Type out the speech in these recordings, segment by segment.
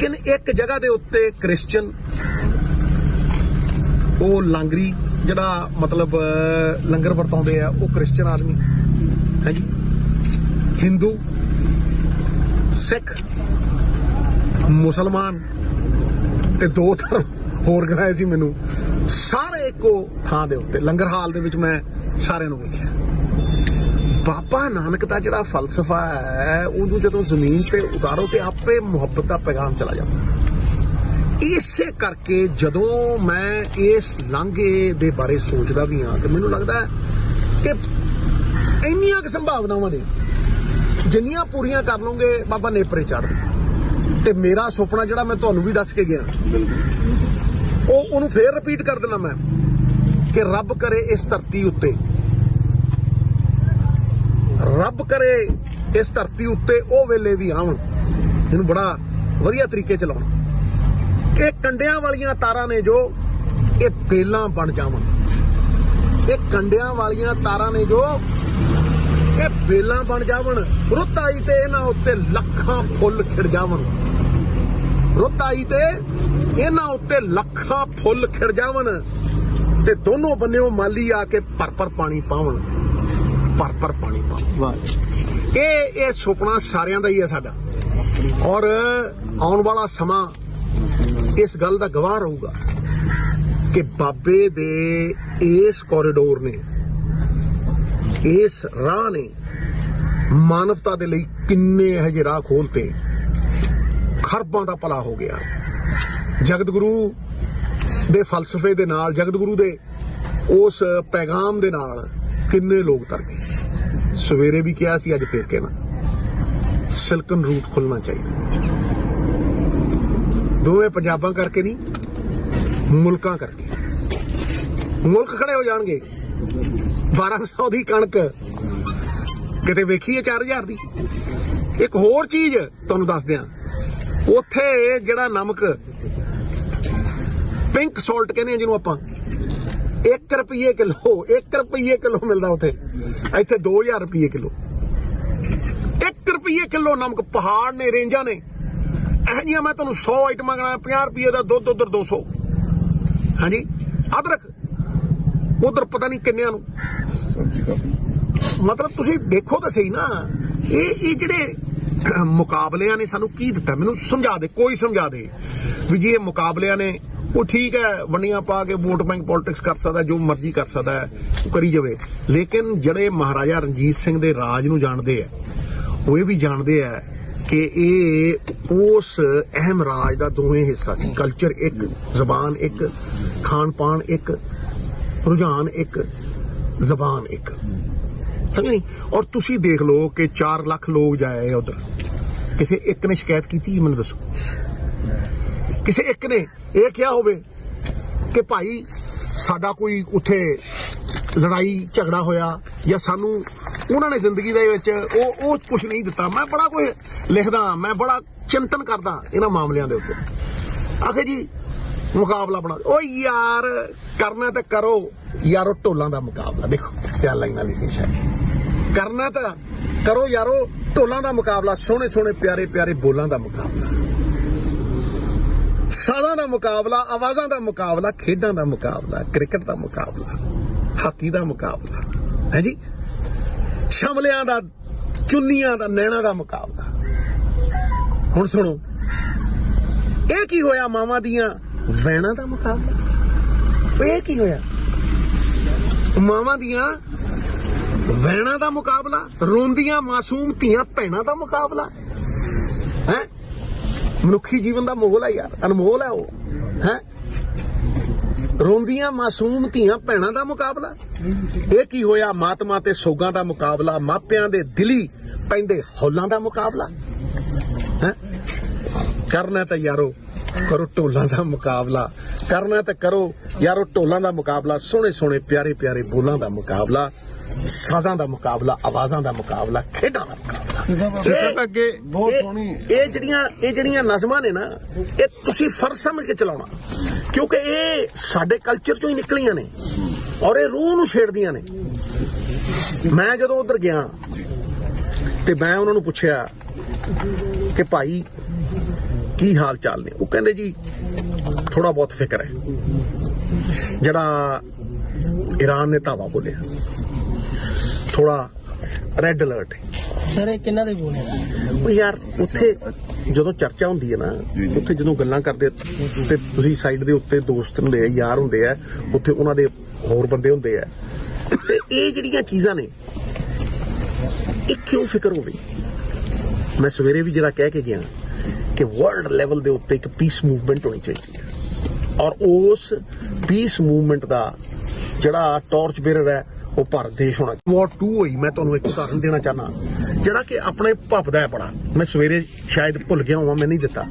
ਲੇਕਿਨ ਇੱਕ ਜਗ੍ਹਾ ਦੇ ਉੱਤੇ ਕ੍ਰਿਸਚੀਅਨ ਉਹ ਲਾਂਗਰੀ ਜਿਹੜਾ ਮਤਲਬ ਲੰਗਰ ਵਰਤਾਉਂਦੇ ਆ, ਉਹ ਕ੍ਰਿਸਚੀਅਨ ਆਦਮੀ ਹਾਂਜੀ ਹਿੰਦੂ, ਸਿੱਖ, ਮੁਸਲਮਾਨ ਤੇ ਦੋ ਧਰਮ ਹੋਰ ਗਨਾਏ ਸੀ ਮੈਨੂੰ। ਸਾਰੇ ਇੱਕੋ ਥਾਂ ਦੇ ਉੱਤੇ, ਲੰਗਰ ਹਾਲ ਦੇ ਵਿੱਚ ਮੈਂ ਸਾਰਿਆਂ ਨੂੰ ਵੇਖਿਆ। ਬਾਬਾ ਨਾਨਕ ਦਾ ਜਿਹੜਾ ਫਲਸਫਾ ਹੈ, ਉਹਨੂੰ ਜਦੋਂ ਜ਼ਮੀਨ ਤੇ ਉਤਾਰੋ ਤੇ ਆਪੇ ਮੁਹੱਬਤ ਦਾ ਪੈਗਾਮ ਚਲਾ ਜਾਂਦਾ। ਇਸੇ ਕਰਕੇ ਜਦੋਂ ਮੈਂ ਇਸ ਲਾਂਘੇ ਦੇ ਬਾਰੇ ਸੋਚਦਾ ਵੀ ਹਾਂ, ਤੇ ਮੈਨੂੰ ਲੱਗਦਾ ਕਿ ਇੰਨੀਆਂ ਕਿ ਸੰਭਾਵਨਾਵਾਂ ਨੇ, ਜਿੰਨੀਆਂ ਪੂਰੀਆਂ ਕਰ ਲਓਗੇ ਬਾਬਾ ਨੇਪਰੇ ਚੜ੍ਹ। ਤੇ ਮੇਰਾ ਸੁਪਨਾ ਜਿਹੜਾ ਮੈਂ ਤੁਹਾਨੂੰ ਵੀ ਦੱਸ ਕੇ ਗਿਆ, ਉਹ ਉਹਨੂੰ ਫੇਰ ਰਿਪੀਟ ਕਰ ਦਿੰਦਾ ਮੈਂ, ਕਿ ਰੱਬ ਕਰੇ ਇਸ ਧਰਤੀ ਉੱਤੇ ਰੱਬ ਕਰੇ ਇਸ ਧਰਤੀ ਉੱਤੇ ਉਹ ਵੇਲੇ ਵੀ ਆਉਣ। ਇਹਨੂੰ ਬੜਾ ਵਧੀਆ ਤਰੀਕੇ ਚ ਇਹ ਕਿ ਕੰਡਿਆਂ ਵਾਲੀਆਂ ਤਾਰਾਂ ਨੇ ਜੋ ਇਹ ਬੇਲਾਂ ਬਣ ਜਾਵਣ ਇਹ ਕੰਡਿਆਂ ਵਾਲੀਆਂ ਤਾਰਾਂ ਨੇ ਜੋ ਇਹ ਬੇਲਾਂ ਬਣ ਜਾਵਣ। ਰੁੱਤ ਆਈ ਤੇ ਇਹਨਾਂ ਉੱਤੇ ਲੱਖਾਂ ਫੁੱਲ ਖਿੜ ਜਾਵਣ। ਰੁੱਤ ਆਈ ਤੇ ਇਹਨਾਂ ਉੱਤੇ ਲੱਖਾਂ ਫੁੱਲ ਖਿੜ ਜਾਵਣ ਤੇ ਦੋਨੋਂ ਬੰਨਿਓ ਮਾਲੀ ਆ ਕੇ ਭਰ ਭਰ ਪਾਣੀ ਪਾਵਣ। ਭਰ ਭਰ ਪਾਣੀ ਵਾਹ। ਇਹ ਇਹ ਸੁਪਨਾ ਸਾਰਿਆਂ ਦਾ ਹੀ ਹੈ ਸਾਡਾ। ਔਰ ਆਉਣ ਵਾਲਾ ਸਮਾਂ ਇਸ ਗੱਲ ਦਾ ਗਵਾਹ ਰਹੂਗਾ ਕਿ ਬਾਬੇ ਦੇ ਇਸ ਕੋਰੀਡੋਰ ਨੇ ਇਸ ਰਾਹ ਨੇ ਮਾਨਵਤਾ ਦੇ ਲਈ ਕਿੰਨੇ ਇਹੋ ਜਿਹੇ ਰਾਹ ਖੋਲਤੇ। ਖਰਬਾਂ ਦਾ ਭਲਾ ਹੋ ਗਿਆ। ਜਗਤ ਗੁਰੂ ਦੇ ਫਲਸਫੇ ਦੇ ਨਾਲ ਜਗਤ ਗੁਰੂ ਦੇ ਉਸ ਪੈਗਾਮ ਦੇ ਨਾਲ ਕਿੰਨੇ ਲੋਕ ਤਰ ਗਏ? ਸਵੇਰੇ ਵੀ ਕਿਹਾ ਸੀ, ਅੱਜ ਫੇਰ ਕਹਿਣਾ। ਸਿਲਕਨ ਰੂਟ ਖੁੱਲਣਾ ਚਾਹੀਦਾ। ਦੋਵੇਂ ਪੰਜਾਬਾਂ ਕਰਕੇ ਨਹੀਂ, ਮੁਲਕਾਂ ਕਰਕੇ। ਮੁਲਕ ਖੜੇ ਹੋ ਜਾਣਗੇ। 1200 ਦੀ ਕਣਕ। ਕਿਤੇ ਵੇਖੀ ਹੈ 4000 ਦੀ? ਇੱਕ ਹੋਰ ਚੀਜ਼ ਤੁਹਾਨੂੰ ਦੱਸ ਦਿਆਂ। ਉੱਥੇ ਜਿਹੜਾ ਨਮਕ, ਪਿੰਕ ਸਾਲਟ ਕਹਿੰਦੇ ਆ ਜਿਹਨੂੰ ਆਪਾਂ। 1 ਰੁਪਏ ਕਿਲੋ 1 ਰੁਪਏ ਕਿਲੋ ਮਿਲਦਾ ਉੱਥੇ। ਇੱਥੇ 2000 ਰੁਪਏ ਕਿਲੋ। 1 ਰੁਪਏ ਕਿਲੋ ਨਮਕ ਪਹਾੜ ਨੇ ਰੇਂਜਾਂ ਨੇ। ਇਹ ਜੀਆਂ ਮੈਂ ਤੁਹਾਨੂੰ 100 ਆਈਟਮਾਂ ਗਣਾ 50 ਰੁਪਏ ਦਾ ਦੁੱਧ ਉਧਰ 200 ਹਾਂਜੀ? ਅਦਰਕ ਉਧਰ ਪਤਾ ਨਹੀਂ ਕਿੰਨਿਆਂ ਨੂੰ। ਮਤਲਬ ਤੁਸੀਂ ਦੇਖੋ ਤਾਂ ਸਹੀ ਨਾ ਇਹ ਇਹ ਜਿਹੜੇ ਮੁਕਾਬਲਿਆਂ ਨੇ ਸਾਨੂੰ ਕੀ ਦਿੱਤਾ? ਮੈਨੂੰ ਸਮਝਾ ਦੇ ਕੋਈ ਸਮਝਾ ਦੇ। ਵੀ ਜੀ ਇਹ ਮੁਕਾਬਲਿਆਂ ਨੇ ਉਹ ਠੀਕ ਹੈ ਵੰਡੀਆਂ ਪਾ ਕੇ ਵੋਟ ਬੈਂਕ ਪੋਲਿਟਿਕਸ ਕਰ ਸਕਦਾ, ਜੋ ਮਰਜ਼ੀ ਕਰ ਸਕਦਾ ਹੈ, ਉਹ ਕਰੀ ਜਾਵੇ। ਲੇਕਿਨ ਜਿਹੜੇ ਮਹਾਰਾਜਾ ਰਣਜੀਤ ਸਿੰਘ ਦੇ ਰਾਜ ਨੂੰ ਜਾਣਦੇ ਆ ਉਹ ਇਹ ਵੀ ਜਾਣਦੇ ਆ ਕਿ ਇਹ ਉਸ ਅਹਿਮ ਰਾਜ ਦਾ ਦੋਵੇਂ ਹਿੱਸਾ ਸੀ। ਕਲਚਰ ਇੱਕ, ਜ਼ਬਾਨ ਇੱਕ ਖਾਣ ਪਾਣ ਇੱਕ, ਰੁਝਾਨ ਇੱਕ, ਜ਼ਬਾਨ ਇੱਕ। ਸਮਝ ਨਹੀਂ? ਔਰ ਤੁਸੀਂ ਦੇਖ ਲਓ ਕਿ 4 ਲੱਖ ਲੋਕ ਜਾਏ ਉਧਰ। ਕਿਸੇ ਇੱਕ ਨੇ ਸ਼ਿਕਾਇਤ ਕੀਤੀ ਮੈਨੂੰ ਦੱਸੋ। ਕਿਸੇ ਇੱਕ ਨੇ ਇਹ ਕਿਹਾ ਹੋਵੇ ਕਿ ਭਾਈ ਸਾਡਾ ਕੋਈ ਉੱਥੇ ਲੜਾਈ, ਝਗੜਾ ਹੋਇਆ ਜਾਂ ਸਾਨੂੰ ਉਹਨਾਂ ਨੇ ਜ਼ਿੰਦਗੀ ਦੇ ਵਿੱਚ ਉਹ ਉਹ ਕੁਝ ਨਹੀਂ ਦਿੱਤਾ। ਮੈਂ ਬੜਾ ਕੁਝ ਲਿਖਦਾ, ਮੈਂ ਬੜਾ ਚਿੰਤਨ ਕਰਦਾ ਇਹਨਾਂ ਮਾਮਲਿਆਂ ਦੇ ਉੱਤੇ। ਆਖੇ ਜੀ, ਮੁਕਾਬਲਾ ਬਣਾ। ਓ ਯਾਰ, ਕਰਨਾ ਤਾਂ ਕਰੋ। ਯਾਰੋ, ਢੋਲਾਂ ਦਾ ਮੁਕਾਬਲਾ। ਦੇਖੋ, ਕਿਆ ਲਾਈਨਾਂ ਲਿਖੀਆਂ ਸ਼ਾਇਦ। ਕਰਨਾ ਤਾਂ ਕਰੋ ਯਾਰੋ, ਢੋਲਾਂ ਦਾ ਮੁਕਾਬਲਾ ਸੋਹਣੇ ਸੋਹਣੇ ਪਿਆਰੇ ਪਿਆਰੇ ਬੋਲਾਂ ਦਾ ਮੁਕਾਬਲਾ। ਸਾਜ਼ਾਂ ਦਾ ਮੁਕਾਬਲਾ, ਆਵਾਜ਼ਾਂ ਦਾ ਮੁਕਾਬਲਾ, ਖੇਡਾਂ ਦਾ ਮੁਕਾਬਲਾ, ਕ੍ਰਿਕਟ ਦਾ ਮੁਕਾਬਲਾ, ਹਾਕੀ ਦਾ ਮੁਕਾਬਲਾ, ਹੈ ਜੀ? ਸ਼ਮਲਿਆਂ ਦਾ, ਚੁੰਨੀਆਂ ਦਾ, ਨੈਣਾ ਦਾ ਮੁਕਾਬਲਾ। ਹੁਣ ਸੁਣੋ, ਇਹ ਕੀ ਹੋਇਆ ਮਾਵਾਂ ਦੀਆਂ? ਵੈਣਾ ਦਾ ਮੁਕਾਬਲਾ। ਇਹ ਕੀ ਹੋਇਆ? ਮਾਵਾਂ ਦੀਆਂ ਵੈਣਾ ਦਾ ਮੁਕਾਬਲਾ, ਰੋਂਦੀਆਂ ਮਾਸੂਮ ਧੀਆਂ ਭੈਣਾਂ ਦਾ ਮੁਕਾਬਲਾ। ਹੈ? ਮਨੁੱਖੀ ਜੀਵਨ ਦਾ ਮੋਲ ਹੈ ਯਾਰ, ਅਨਮੋਲ ਹੈ ਉਹ, ਹੈ? ਰੋਂਦੀਆਂ ਮਾਸੂਮ ਧੀਆਂ ਭੈਣਾਂ ਦਾ ਮੁਕਾਬਲਾ। ਇਹ ਕੀ ਹੋਇਆ? ਮਾਤਮਾ ਤੇ ਸੋਗਾਂ ਦਾ ਮੁਕਾਬਲਾ, ਮਾਪਿਆਂ ਦੇ ਦਿਲੀ ਪੈਂਦੇ ਹੌਲਾਂ ਦਾ ਮੁਕਾਬਲਾ। ਹੈ? ਕਰਨਾ ਤਾਂ ਯਾਰੋ, ਕਰੋ ਢੋਲਾਂ ਦਾ ਮੁਕਾਬਲਾ। ਕਰਨਾ ਤਾਂ ਕਰੋ ਯਾਰੋ, ਢੋਲਾਂ ਦਾ ਮੁਕਾਬਲਾ ਸੋਹਣੇ ਸੋਹਣੇ ਪਿਆਰੇ ਪਿਆਰੇ ਬੋਲਾਂ ਦਾ ਮੁਕਾਬਲਾ। ਸਾਜ਼ਾਂ ਦਾ ਮੁਕਾਬਲਾ ਆਵਾਜ਼ਾਂ ਦਾ ਮੁਕਾਬਲਾ ਖੇਡਾਂ ਦਾ ਮੁਕਾਬਲਾ। ਸਾਹਿਬ ਅੱਗੇ ਬਹੁਤ ਇਹ- ਸੋਹਣੀ ਇਹ ਜਿਹੜੀਆਂ ਇਹ ਜਿਹੜੀਆਂ ਨਜ਼ਮਾਂ ਨੇ ਨਾ ਇਹ ਤੁਸੀਂ ਫਰਜ਼ ਸਮਝ ਕੇ ਚਲਾਉਣਾ। ਕਿਉਂਕਿ ਇਹ ਸਾਡੇ ਕਲਚਰ ਚੋਂ ਹੀ ਨਿਕਲੀਆਂ ਨੇ ਔਰ ਇਹ ਰੂਹ ਨੂੰ ਛੇੜਦੀਆਂ ਨੇ। ਮੈਂ ਜਦੋਂ ਉਧਰ ਗਿਆ ਤੇ ਮੈਂ ਉਹਨਾਂ ਨੂੰ ਪੁੱਛਿਆ ਕਿ ਭਾਈ ਕੀ ਹਾਲ ਚਾਲ ਨੇ? ਉਹ ਕਹਿੰਦੇ ਜੀ ਥੋੜਾ ਬਹੁਤ ਫਿਕਰ ਹੈ। ਜਿਹੜਾ ਈਰਾਨ ਨੇ ਧਾਵਾ ਬੋਲਿਆ। ਥੋੜਾ ਰੈੱਡ ਅਲਰਟ ਹੈ। ਸਰ ਇਹ ਕਿੰਨਾ ਦੇ ਬੋਲ ਹੈ? ਉਹ ਯਾਰ ਉੱਥੇ ਜਦੋਂ ਚਰਚਾ ਹੁੰਦੀ ਹੈ ਨਾ ਉੱਥੇ ਜਦੋਂ ਗੱਲਾਂ ਕਰਦੇ ਤੇ ਤੁਸੀਂ ਸਾਈਡ ਦੇ ਉੱਤੇ ਦੋਸਤ ਹੁੰਦੇ ਆ ਯਾਰ ਹੁੰਦੇ ਆ ਉੱਥੇ ਉਹਨਾਂ ਦੇ ਹੋਰ ਬੰਦੇ ਹੁੰਦੇ ਆ। ਤੇ ਇਹ ਜਿਹੜੀਆਂ ਚੀਜ਼ਾਂ ਨੇ ਇਹ ਕਿਉਂ ਫਿਕਰ ਹੋਵੇ ਮੈਂ ਸਵੇਰੇ ਵੀ ਜਿਹੜਾ ਕਹਿ ਕੇ ਗਿਆ ਕਿ ਵਰਲਡ ਲੈਵਲ ਦੇ ਉੱਤੇ ਇੱਕ ਪੀਸ ਮੂਵਮੈਂਟ ਹੋਣੀ ਚਾਹੀਦੀ ਹੈ। ਔਰ ਉਸ ਪੀਸ ਮੂਵਮੈਂਟ ਦਾ ਜਿਹੜਾ ਟਾਰਚ ਬੇਰਰ ਹੈ ਉਹ ਭਾਰਤ ਦੇਸ਼ ਹੋਣਾ। ਵਾਰ 2 ਹੋਈ, ਮੈਂ ਤੁਹਾਨੂੰ ਇੱਕ ਉਦਾਹਰਨ ਦੇਣਾ ਚਾਹਨਾ। ਜਿਹੜਾ ਕਿ ਆਪਣੇ ਭਪਦਾ ਹੈ ਬੜਾ। ਮੈਂ ਸਵੇਰੇ ਸ਼ਾਇਦ ਭੁੱਲ ਗਿਆ ਹਾਂ ਮੈਂ ਨਹੀਂ ਦਿੱਤਾ।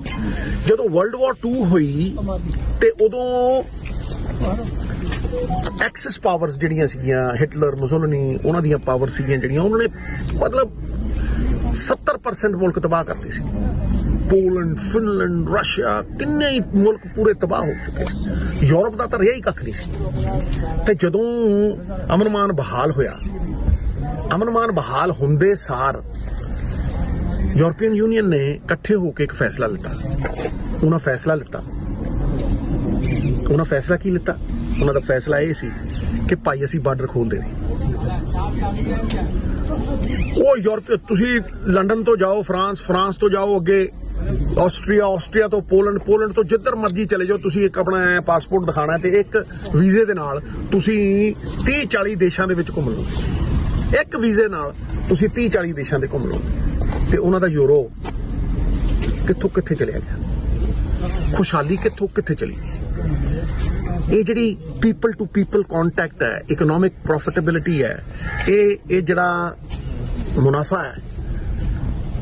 ਜਦੋਂ ਵਰਲਡ ਵਾਰ 2 ਹੋਈ, ਤੇ ਉਦੋਂ ਐਕਸੈਸ ਪਾਵਰਸ ਜਿਹੜੀਆਂ ਸੀਗੀਆਂ ਹਿਟਲਰ ਮੁਸੋਲਨੀ ਉਹਨਾਂ ਦੀਆਂ ਪਾਵਰ ਸੀਗੀਆਂ ਜਿਹੜੀਆਂ, ਉਹਨਾਂ ਨੇ ਮਤਲਬ 70% ਮੁਲਕ ਤਬਾਹ ਕਰਤੇ ਸੀ। ਪੋਲੈਂਡ, ਫਿਨਲੈਂਡ, ਰਸ਼ੀਆ, ਕਿੰਨੇ ਹੀ ਮੁਲਕ ਪੂਰੇ ਤਬਾਹ ਹੋ ਚੁੱਕੇ ਯੂਰਪ ਦਾ ਤਾਂ ਰਿਹਾ ਹੀ ਕੱਖ ਨਹੀਂ ਸੀ। ਤੇ ਜਦੋਂ ਅਮਨਮਾਨ ਬਹਾਲ ਹੋਇਆ ਅਮਨਮਾਨ ਬਹਾਲ ਹੁੰਦੇ ਸਾਰ ਯੂਰਪੀਅਨ ਯੂਨੀਅਨ ਨੇ ਇਕੱਠੇ ਹੋ ਕੇ ਇੱਕ ਫੈਸਲਾ ਲਿੱਤਾ। ਉਹਨਾਂ ਫੈਸਲਾ ਲਿੱਤਾ। ਉਹਨਾਂ ਫੈਸਲਾ ਕੀ ਲਿੱਤਾ? ਉਹਨਾਂ ਦਾ ਫੈਸਲਾ ਇਹ ਸੀ ਕਿ ਭਾਈ ਅਸੀਂ ਬਾਰਡਰ ਖੋਲ ਦੇਣੇ। ਉਹ ਯੂਰਪ, ਤੁਸੀਂ ਲੰਡਨ ਤੋਂ ਜਾਓ, ਫਰਾਂਸ ਫਰਾਂਸ ਤੋਂ ਜਾਓ ਅੱਗੇ। ਆਸਟਰੀਆ ਆਸਟਰੀਆ ਤੋਂ ਪੋਲੈਂਡ ਪੋਲੈਂਡ ਤੋਂ ਜਿੱਧਰ ਮਰਜ਼ੀ ਚਲੇ ਜਾਓ, ਤੁਸੀਂ ਇੱਕ ਆਪਣਾ ਪਾਸਪੋਰਟ ਦਿਖਾਣਾ ਤੇ ਇੱਕ ਵੀਜ਼ੇ ਦੇ ਨਾਲ ਤੁਸੀਂ 30 40 ਦੇਸ਼ਾਂ ਦੇ ਵਿੱਚ ਘੁੰਮ ਲਓ। ਇੱਕ ਵੀਜ਼ੇ ਨਾਲ ਤੁਸੀਂ 30 40 ਦੇਸ਼ਾਂ ਦੇ ਘੁੰਮ ਲਓ। ਤੇ ਉਹਨਾਂ ਦਾ ਯੂਰੋ ਕਿੱਥੋਂ ਕਿੱਥੇ ਚਲਿਆ ਗਿਆ? ਖੁਸ਼ਹਾਲੀ ਕਿੱਥੋਂ ਕਿੱਥੇ ਚਲੀ ਗਈ? ਇਹ ਜਿਹੜੀ ਪੀਪਲ ਟੂ ਪੀਪਲ ਕੰਟੈਕਟ ਹੈ ਇਕਨੋਮਿਕ ਪ੍ਰੋਫਿਟੇਬਿਲਿਟੀ ਹੈ, ਇਹ ਇਹ ਜਿਹੜਾ ਮੁਨਾਫਾ ਹੈ,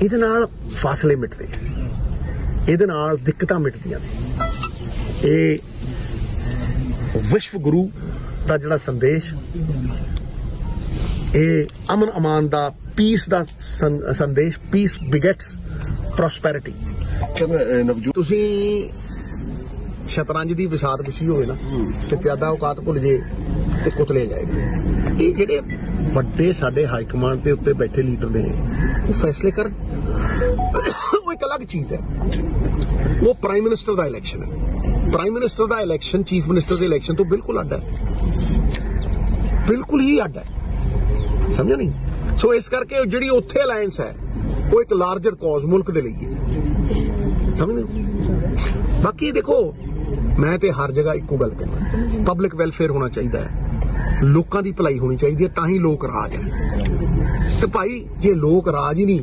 ਇਹਦੇ ਨਾਲ ਫਾਸਲੇ ਮਿਟਦੇ ਆ। ਇਹਦੇ ਨਾਲ ਦਿੱਕਤਾਂ ਮਿਟਦੀਆਂ ਨੇ। ਇਹ ਵਿਸ਼ਵ ਗੁਰੂ ਦਾ ਜਿਹੜਾ ਸੰਦੇਸ਼ ਇਹ ਅਮਨ ਅਮਾਨ ਦਾ ਪੀਸ ਦਾ ਸੰਦੇਸ਼ ਪੀਸ ਬਿਗੇਟਸ ਪ੍ਰੋਸਪੈਰਿਟੀ ਨਵਜੋਤ ਤੁਸੀਂ ਸ਼ਤਰੰਜ ਦੀ ਵਿਸਾਤ ਵਿਛੀ ਹੋਵੇ ਨਾ ਤੇ ਪਿਆਦਾ ਔਕਾਤ ਭੁੱਲ ਜੇ ਤੇ ਕੁਤਲੇ ਜਾਏਗਾ ਇਹ ਜਿਹੜੇ ਵੱਡੇ ਸਾਡੇ ਹਾਈ ਕਮਾਂਡ ਦੇ ਉੱਤੇ ਬੈਠੇ ਲੀਡਰ ਨੇ। ਉਹ ਫੈਸਲੇ ਇੱਕ ਅਲੱਗ ਚੀਜ਼ ਹੈ। ਉਹ ਪ੍ਰਾਈਮ ਮਿਨਿਸਟਰ ਦਾ ਇਲੈਕਸ਼ਨ ਹੈ। ਪ੍ਰਾਈਮ ਮਿਨਿਸਟਰ ਦਾ ਇਲੈਕਸ਼ਨ ਚੀਫ ਮਿਨਿਸਟਰ ਦੇ ਇਲੈਕਸ਼ਨ ਤੋਂ ਬਿਲਕੁਲ ਅੱਡ ਹੈ। ਬਿਲਕੁਲ ਹੀ ਅੱਡ ਹੈ। ਸਮਝਿਆ ਨਹੀਂ? ਸੋ ਇਸ ਕਰਕੇ ਜਿਹੜੀ ਉੱਥੇ ਅਲਾਈਅੰਸ ਹੈ, ਉਹ ਇੱਕ ਲਾਰਜਰ ਕਾਜ਼ ਮੁਲਕ ਦੇ ਲਈ ਹੈ। ਸਮਝਦੇ ਬਾਕੀ ਦੇਖੋ, ਮੈਂ ਤੇ ਹਰ ਜਗ੍ਹਾ ਇੱਕੋ ਗੱਲ ਕਹਿੰਦਾ। ਪਬਲਿਕ ਵੈਲਫੇਅਰ ਹੋਣਾ ਚਾਹੀਦਾ ਹੈ। ਲੋਕਾਂ ਦੀ ਭਲਾਈ ਹੋਣੀ ਚਾਹੀਦੀ ਹੈ, ਤਾਂ ਹੀ ਲੋਕ ਰਾਜ ਹੈ। ਤੇ ਭਾਈ, ਜੇ ਲੋਕ ਰਾਜ ਹੀ ਨਹੀਂ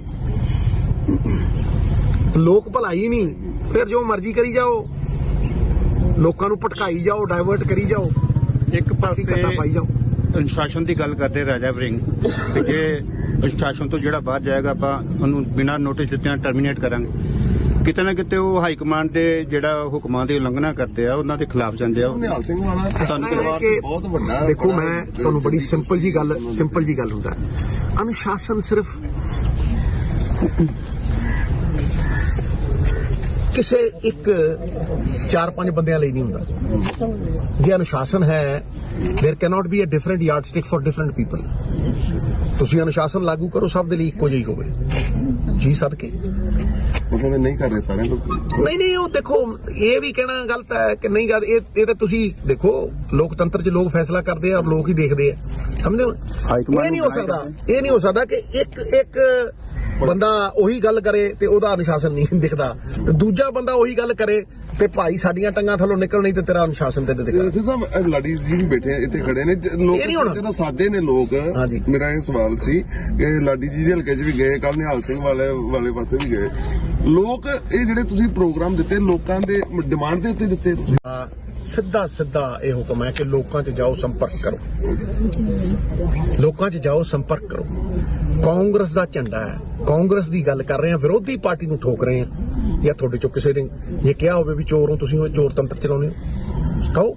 ਲੋਕ ਭਲਾਈ ਹੀ ਨਹੀਂ ਫਿਰ ਜੋ ਮਰਜ਼ੀ ਕਰੀ ਜਾਓ। ਲੋਕਾਂ ਨੂੰ ਭਟਕਾਈ ਜਾਓ ਡਾਇਵਰਟ ਕਰੀ ਜਾਓ। ਇੱਕ ਪਾਸੇ ਕੱਟਾ ਪਾਈ ਜਾਓ। ਅਨੁਸ਼ਾਸਨ ਦੀ ਗੱਲ ਕਰਦੇ ਰਾਜਾ ਵਰਿੰਗ। ਕਿ ਜੇ ਅਨੁਸ਼ਾਸਨ ਤੋਂ ਜਿਹੜਾ ਬਾਹਰ ਜਾਏਗਾ ਆਪਾਂ ਉਹਨੂੰ ਬਿਨਾਂ ਨੋਟਿਸ ਦਿੱਤਿਆਂ ਟਰਮੀਨੇਟ ਕਰਾਂਗੇ। ਕਿਤੇ ਨਾ ਕਿਤੇ ਉਹ ਹਾਈ ਕਮਾਂਡ ਦੇ ਜਿਹੜਾ ਹੁਕਮਾਂ ਦੀ ਉਲੰਘਣਾ ਕਰਦੇ ਆ ਉਹਨਾਂ ਦੇ ਖਿਲਾਫ ਜਾਂਦੇ ਆ। ਨਿਹਾਲ ਸਿੰਘ ਵਾਲਾ ਬਹੁਤ ਵੱਡਾ ਦੇਖੋ ਮੈਂ ਤੁਹਾਨੂੰ ਬੜੀ ਸਿੰਪਲ ਜੀ ਗੱਲ ਸਿੰਪਲ ਜੀ ਗੱਲ ਹੁੰਦਾ। ਹੈ। ਅਨੁਸ਼ਾਸਨ ਸਿਰਫ ਕਿਸੇ ਇੱਕ ਚਾਰ ਪੰਜ ਬੰਦਿਆਂ ਲਈ ਨਹੀਂ ਹੁੰਦਾ ਜੇ ਅਨੁਸ਼ਾਸਨ ਹੈ there cannot be a different yardstick for different people ਤੁਸੀਂ ਅਨੁਸ਼ਾਸਨ ਲਾਗੂ ਕਰੋ ਸਭ ਦੇ ਲਈ ਇੱਕੋ ਜਿਹੀ ਹੋਵੇ ਜੀ ਸਦਕੇ ਮਤਲਬ ਇਹ ਨਹੀਂ ਕਰ ਰਹੇ ਸਾਰੇ ਲੋਕ ਨਹੀਂ ਨਹੀਂ ਉਹ ਦੇਖੋ ਇਹ ਵੀ ਕਹਿਣਾ ਗਲਤ ਹੈ ਕਿ ਨਹੀਂ ਗੱਲ ਇਹ ਇਹ ਤਾਂ ਤੁਸੀਂ ਦੇਖੋ ਲੋਕਤੰਤਰ 'ਚ ਲੋਕ ਫੈਸਲਾ ਕਰਦੇ ਆ ਔਰ ਲੋਕ ਹੀ ਦੇਖਦੇ ਆ ਸਮਝਦੇ ਹੋ ਹਾਈ ਕਮਾਂਡ ਇਹ ਨਹੀਂ ਹੋ ਨੂੰ ਸਕਦਾ ਇਹ ਨਹੀਂ ਹੋ ਸਕਦਾ ਕਿ ਇੱਕ ਇੱਕ ਬੰਦਾ ਉਹੀ ਗੱਲ ਕਰੇ ਤੇ ਉਹਦਾ ਅਨੁਸ਼ਾਸਨ ਨਹੀਂ ਦਿਖਦਾ। ਤੇ ਦੂਜਾ ਬੰਦਾ ਉਹੀ ਗੱਲ ਕਰੇ ਤੇ ਭਾਈ ਸਾਡੀਆਂ ਟੰਗਾਂ ਥੱਲੋਂ ਨਿਕਲ ਨਹੀਂ ਤੇ ਤੇਰਾ ਅਨੁਸ਼ਾਸਨ ਤੇ ਦਿਖਦਾ। ਅਸੀਂ ਤਾਂ ਲਾਡੀ ਜੀ ਵੀ ਬੈਠੇ ਆ, ਇੱਥੇ ਖੜੇ ਨੇ। ਲੋਕ। ਜਦੋਂ ਸਾਡੇ ਨੇ ਲੋਕ। ਮੇਰਾ ਇਹ ਸਵਾਲ ਸੀ ਕਿ ਲਾਡੀ ਜੀ ਦੇ ਹਲਕੇ 'ਚ ਵੀ ਗਏ ਕੱਲ ਨਿਹਾਲ ਸਿੰਘ ਵਾਲੇ ਵਾਲੇ ਪਾਸੇ ਵੀ ਗਏ। ਲੋਕ ਇਹ ਜਿਹੜੇ ਤੁਸੀਂ ਪ੍ਰੋਗਰਾਮ ਦਿੱਤੇ ਲੋਕਾਂ ਦੇ ਡਿਮਾਂਡ ਦੇ ਉੱਤੇ ਦਿੱਤੇ ਤੁਸੀਂ? ਸਿੱਧਾ ਸਿੱਧਾ ਇਹ ਹੁਕਮ ਹੈ ਕਿ ਲੋਕਾਂ 'ਚ ਜਾਓ ਸੰਪਰਕ ਕਰੋ। ਲੋਕਾਂ 'ਚ ਜਾਓ ਸੰਪਰਕ ਕਰੋ। ਕਾਂਗਰਸ ਦਾ ਝੰਡਾ ਹੈ। ਕਾਂਗਰਸ ਦੀ ਗੱਲ ਕਰ ਰਹੇ ਆ ਵਿਰੋਧੀ ਪਾਰਟੀ ਨੂੰ ਠੋਕ ਰਹੇ ਆ ਜਾਂ ਤੁਹਾਡੇ ਚੋਂ ਕਿਸੇ ਨੇ ਇਹ ਕਿਹਾ ਹੋਵੇ ਵੀ ਚੋਰ ਹੋ ਤੁਸੀਂ ਉਹ ਚੋਰ ਤੰਤਰ ਚਲਾਉਂਦੇ ਹੋ। ਕਹੋ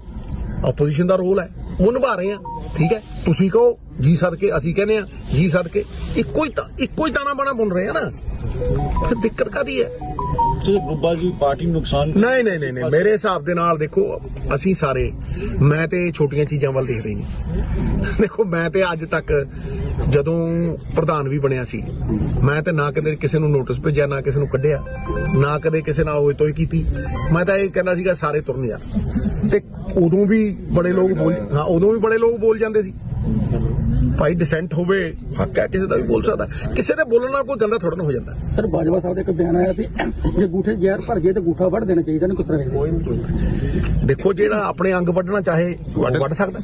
ਆਪੋਜੀਸ਼ਨ ਦਾ ਰੋਲ ਹੈ ਉਹ ਨਿਭਾ ਰਹੇ ਆ ਠੀਕ ਹੈ ਤੁਸੀਂ ਕਹੋ ਜੀ ਸਦਕੇ ਅਸੀਂ ਕਹਿੰਦੇ ਆ ਜੀ ਸਦਕੇ। ਇੱਕੋ ਹੀ ਤਾਂ ਇੱਕੋ ਹੀ ਦਾਣਾ ਬਾਣਾ ਬੁਣ ਰਹੇ ਆ ਨਾ। ਫਿਰ ਦਿੱਕਤ ਕਾਦੀ ਹੈ? ਤੇ ਬੁੱਬਾ ਜੀ ਪਾਰਟੀ ਨੂੰ ਨੁਕਸਾਨ ਨਹੀਂ ਨਹੀਂ ਨਹੀਂ ਨਹੀਂ ਮੇਰੇ ਹਿਸਾਬ ਦੇ ਨਾਲ ਦੇਖੋ ਅਸੀਂ ਸਾਰੇ ਮੈਂ ਤੇ ਛੋਟੀਆਂ ਚੀਜ਼ਾਂ ਵੱਲ ਦੇਖਦੇ ਨਹੀਂ। ਦੇਖੋ ਮੈਂ ਤੇ ਅੱਜ ਤੱਕ ਜਦੋਂ ਪ੍ਰਧਾਨ ਵੀ ਬਣਿਆ ਸੀ ਮੈਂ ਤੇ ਨਾ ਕਦੇ ਕਿਸੇ ਨੂੰ ਨੋਟਿਸ ਭੇਜਿਆ ਨਾ ਕਿਸੇ ਨੂੰ ਕੱਢਿਆ ਨਾ ਕਦੇ ਕਿਸੇ ਨਾਲ ਹੋਈ ਤੋਈ ਕੀਤੀ। ਮੈਂ ਤਾਂ ਇਹ ਕਹਿੰਦਾ ਸੀਗਾ ਸਾਰੇ ਤੁਰਨ ਜਾ। ਤੇ ਉਦੋਂ ਵੀ ਬੜੇ ਲੋਕ ਬੋਲ ਹਾਂ ਉਦੋਂ ਵੀ ਬੜੇ ਲੋਕ ਬੋਲ ਜਾਂਦੇ ਸੀ। ਭਾਈ ਡਿਸੈਂਟ ਹੋਵੇ ਹੱਕ ਹੈ ਕਿਸੇ ਦਾ ਵੀ ਬੋਲ ਸਕਦਾ। ਕਿਸੇ ਦੇ ਬੋਲਣ ਨਾਲ ਕੋਈ ਗੰਦਾ ਥੋੜਾ ਨਾ ਹੋ ਜਾਂਦਾ। ਸਰ ਬਾਜਵਾ ਸਾਹਿਬ ਦਾ ਇੱਕ ਬਿਆਨ ਆਇਆ ਵੀ ਜੇ ਗੂਠੇ ਜ਼ਹਿਰ ਭਰ ਜੇ ਤੇ ਗੂਠਾ ਵੱਢ ਦੇਣਾ ਚਾਹੀਦਾ ਨਾ ਕਿਸ ਤਰ੍ਹਾਂ? ਦੇਖੋ ਜਿਹੜਾ ਆਪਣੇ ਅੰਗ ਵੱਢਣਾ ਚਾਹੇ ਵੱਢ ਸਕਦਾ।